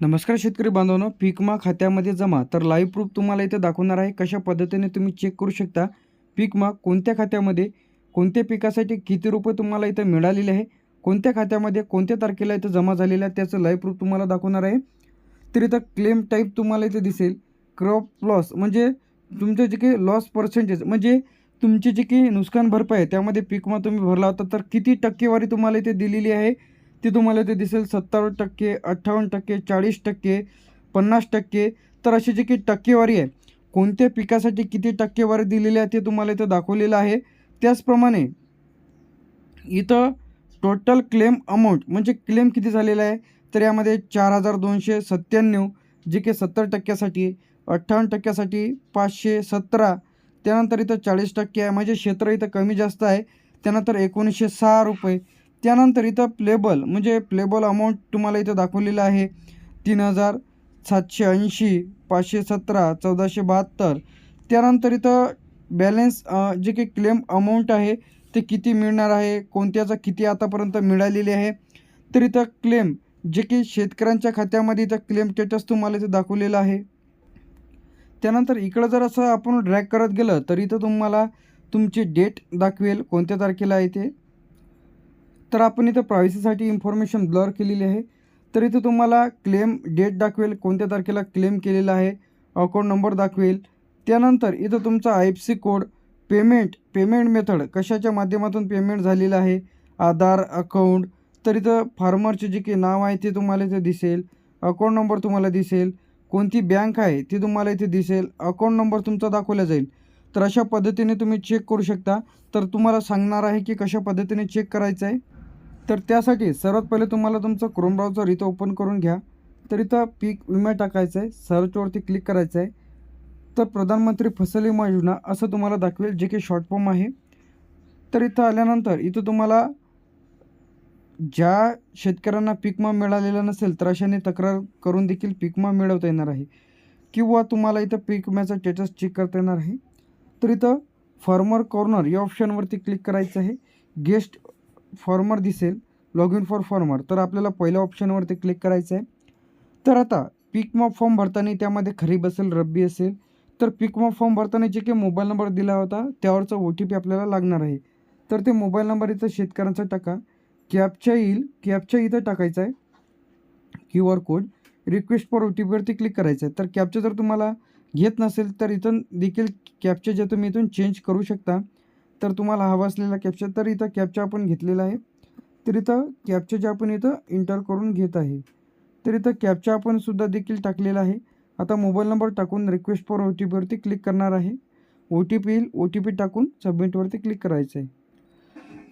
नमस्कार शेतकरी बांधवांनो पीकमा खात्यामध्ये जमा. तर लाईव्ह प्रूफ तुम्हाला इथे दाखवणार आहे कशा पद्धतीने तुम्ही चेक करू शकता. पीकमा कोणत्या खात्यामध्ये कोणत्या पिकासाठी किती रुपये तुम्हाला इथं मिळालेले आहे कोणत्या खात्यामध्ये कोणत्या तारखेला इथं जमा झालेलं आहे त्याचं लाईव्ह प्रूफ तुम्हाला दाखवणार आहे. तर इथं क्लेम टाईप तुम्हाला इथे दिसेल. क्रॉप लॉस म्हणजे तुमचं जे काही लॉस पर्सेंटेज म्हणजे तुमची जी काही नुकसान भरपाई आहे त्यामध्ये पीकमा तुम्ही भरला होता तर किती टक्केवारी तुम्हाला इथे दिलेली आहे ती तुम्हाला ते दिसेल सत्तावन्न टक्के अठ्ठावन्न टक्के चाळीस टक्के पन्नास टक्के. तर अशी जी काही टक्केवारी आहे कोणत्या पिकासाठी किती टक्केवारी दिलेली आहे ते तुम्हाला इथं दाखवलेलं आहे. त्याचप्रमाणे इथं टोटल क्लेम अमाऊंट म्हणजे क्लेम किती झालेला आहे तर यामध्ये चार हजार दोनशे सत्त्याण्णव जे की सत्तर टक्क्यासाठी अठ्ठावन्न टक्क्यासाठी पाचशे सतरा त्यानंतर इथं चाळीस टक्के आहे. म्हणजे क्षेत्र इथं कमी जास्त आहे त्यानंतर एकोणीसशे सहा रुपये. त्यानंतर इथं प्लेबल म्हणजे प्लेबल अमाऊंट तुम्हाला इथं दाखवलेलं आहे. तीन हजार सातशे ऐंशी पाचशे सतरा चौदाशे बहात्तर. त्यानंतर इथं बॅलेन्स जे काही क्लेम अमाऊंट आहे ते किती मिळणार आहे कोणत्याचा किती आतापर्यंत मिळालेली आहे. तर इथं क्लेम जे की शेतकऱ्यांच्या खात्यामध्ये इथं क्लेम स्टेटस तुम्हाला इथं दाखवलेलं आहे. त्यानंतर इकडं जर असं आपण ड्रॅग करत गेलं तर इथं तुम्हाला तुमची डेट दाखवेल कोणत्या तारखेला आहे ते. तर आपण इथं प्रायव्हसीसाठी इन्फॉर्मेशन ब्लर केलेली आहे. तर इथं तुम्हाला क्लेम डेट दाखवेल कोणत्या तारखेला क्लेम केलेला आहे अकाउंट नंबर दाखवेल. त्यानंतर इथं तुमचा I F C code payment payment method कशाच्या माध्यमातून पेमेंट झालेलं आहे आधार अकाउंट तर इथं फार्मरचे जे काही नाव आहे ते तुम्हाला इथे दिसेल अकाउंट नंबर तुम्हाला दिसेल कोणती बँक आहे ती तुम्हाला इथे दिसेल अकाउंट नंबर तुमचा दाखवला जाईल. तर अशा पद्धतीने तुम्ही चेक करू शकता. तर तुम्हाला सांगणार आहे की कशा पद्धतीने चेक करायचं आहे. तर त्यासाठी सर्वात पहिले तुम्हाला तुमचं क्रोम ब्राउझर इथं ओपन करून घ्या. तर इथं पीक विमा टाकायचं आहे सर्चवरती क्लिक करायचं आहे तर प्रधानमंत्री फसल विमा योजना असं तुम्हाला दाखवेल जे की शॉर्ट फॉर्म आहे. तर इथं आल्यानंतर इथं तुम्हाला ज्या शेतकऱ्यांना पीकमा मिळालेला नसेल तर अशाने तक्रार करून देखील पीकमा मिळवता येणार आहे. किंवा तुम्हाला इथं पीक विम्याचा स्टेटस चेक करता येणार आहे. तर इथं फार्मर कॉर्नर या ऑप्शनवरती क्लिक करायचं आहे. गेस्ट फॉर्मर दिसेल लॉग इन फॉर फॉर्मर तर आपल्याला पहिल्या ऑप्शनवरती क्लिक करायचं आहे तर आता पीकमा फॉर्म भरताना त्यामध्ये खरीप असेल रब्बी असेल. तर पीकमा फॉर्म भरताना जे काही मोबाईल नंबर दिला होता त्यावरचा ओ टी पी आपल्याला लागणार आहे. तर ते मोबाईल नंबर इथं शेतकऱ्यांचा टाका. कॅपच्या येईल कॅपच्या इथं टाकायचा आहे Q R code request for O T पीवरती click करायचं आहे तर कॅपचं जर तुम्हाला घेत नसेल तर इथून देखील कॅपच्या जे तुम्ही इथून चेंज करू शकता. तर तुम्हाला हवा असलेला कॅप्चा तर इथं कॅप्चा आपण घेतलेला आहे तर इथं कॅप्चा जे आपण इथं इंटर करून घेत आहे तर इथं कॅप्चा आपण सुद्धा देखील टाकलेला आहे आता मोबाईल नंबर टाकून रिक्वेस्ट फॉर ओ टी पीवरती क्लिक करणार आहे ओ टी पी येईल ओ टी पी टाकून सबमिटवरती क्लिक करायचं आहे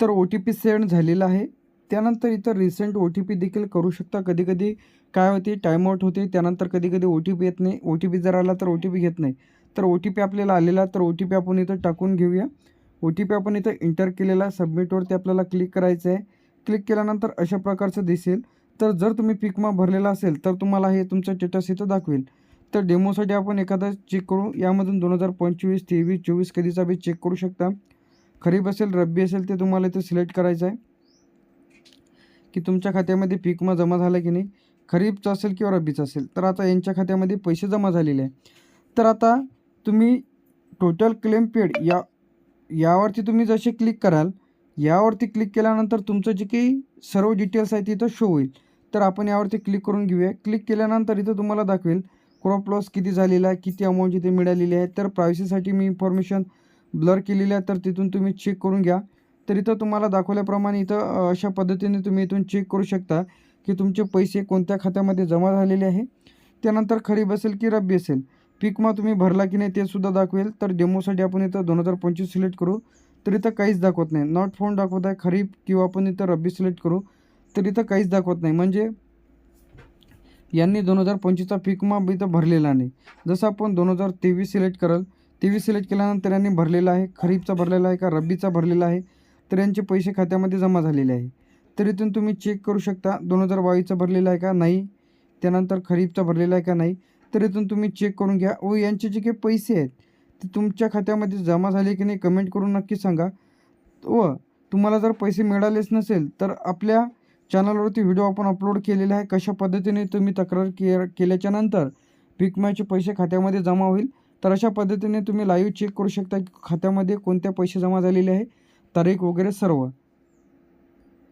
तर ओ टी पी सेंड झालेला आहे त्यानंतर इथं रिसेंट ओ टी पी देखील करू शकता कधी कधी काय होते टाईमआउट होते त्यानंतर कधी कधी ओ टी पी येत नाही ओ टी पी जर आला तर ओ टी पी घेत नाही तर ओ टी पी आपल्याला आलेला तर ओ टी पी आपण इथं टाकून घेऊया ओ टी पी आपण इथं इंटर केलेला सबमिटवरती आपल्याला क्लिक करायचं आहे क्लिक केल्यानंतर अशा प्रकारचं दिसेल. तर जर तुम्ही पिकमा भरलेला असेल तर तुम्हाला हे तुमचं स्टेटस इथं दाखवेल. तर डेमोसाठी आपण एखादा चेक करू. यामधून दोन हजार पंचवीस तेवीस चोवीस कधीचा बी चेक करू शकता. खरीप असेल रब्बी असेल ते तुम्हाला इथं सिलेक्ट करायचं आहे की तुमच्या खात्यामध्ये पिकमा जमा झाला की नाही. खरीपचं असेल किंवा रब्बीचं असेल. तर आता यांच्या खात्यामध्ये पैसे जमा झालेले आहे. तर आता तुम्ही टोटल क्लेम पेड या यावरती तुम्ही जसे क्लिक कराल यावरती क्लिक केल्यानंतर तुमचं जे काही सर्व डिटेल्स आहेत इथं शो होईल. तर आपण यावरती क्लिक करून घेऊया. क्लिक केल्यानंतर इथं तुम्हाला दाखवेल क्रॉप लॉस किती झालेला आहे किती अमाऊंट इथे मिळालेली आहे. तर प्रायव्हसीसाठी मी इन्फॉर्मेशन ब्लर केलेली आहे तर तिथून तुम्ही चेक करून घ्या. तर इथं तुम्हाला दाखवल्याप्रमाणे इथं अशा पद्धतीने तुम्ही इथून चेक करू शकता की तुमचे पैसे कोणत्या खात्यामध्ये जमा झालेले आहे. त्यानंतर खरीप असेल की रब्बी असेल. पीकमा तुम्ही भरला की नाही ते सुद्धा दाखवेल. तर डेमोसाठी आपण इथं दोन हजार पंचवीस सिलेक्ट करू. तर इथं काहीच दाखवत नाही. नॉट फोन दाखवत आहे खरीप किंवा आपण इथं रब्बी सिलेक्ट करू. तर इथं काहीच दाखवत नाही. म्हणजे यांनी दोन हजार पंचवीसचा पीकमा इथं भरलेला नाही. जसं आपण दोन हजार तेवीस सिलेक्ट कराल तेवीस सिलेक्ट केल्यानंतर यांनी भरलेला आहे. खरीपचा भरलेला आहे का रब्बीचा भरलेला आहे तर यांचे पैसे खात्यामध्ये जमा झालेले आहे. तर इथून तुम्ही चेक करू शकता दोन हजार बावीसचा भरलेला आहे का नाही त्यानंतर खरीपचा भरलेला आहे का नाही. तर इथून तुम्ही चेक करून घ्या. व यांचे जे काही पैसे आहेत ते तुमच्या खात्यामध्ये जमा झाले की नाही कमेंट करून नक्की सांगा. व तुम्हाला जर पैसे मिळालेच नसेल तर आपल्या चॅनलवरती व्हिडिओ आपण अपलोड केलेला आहे. कशा पद्धतीने तुम्ही तक्रार के केल्याच्यानंतर पीक विम्याचे पैसे खात्यामध्ये जमा होईल तर अशा पद्धतीने तुम्ही लाईव्ह चेक करू शकता की खात्यामध्ये कोणत्या पैसे जमा झालेले आहे. तारीख वगैरे सर्व.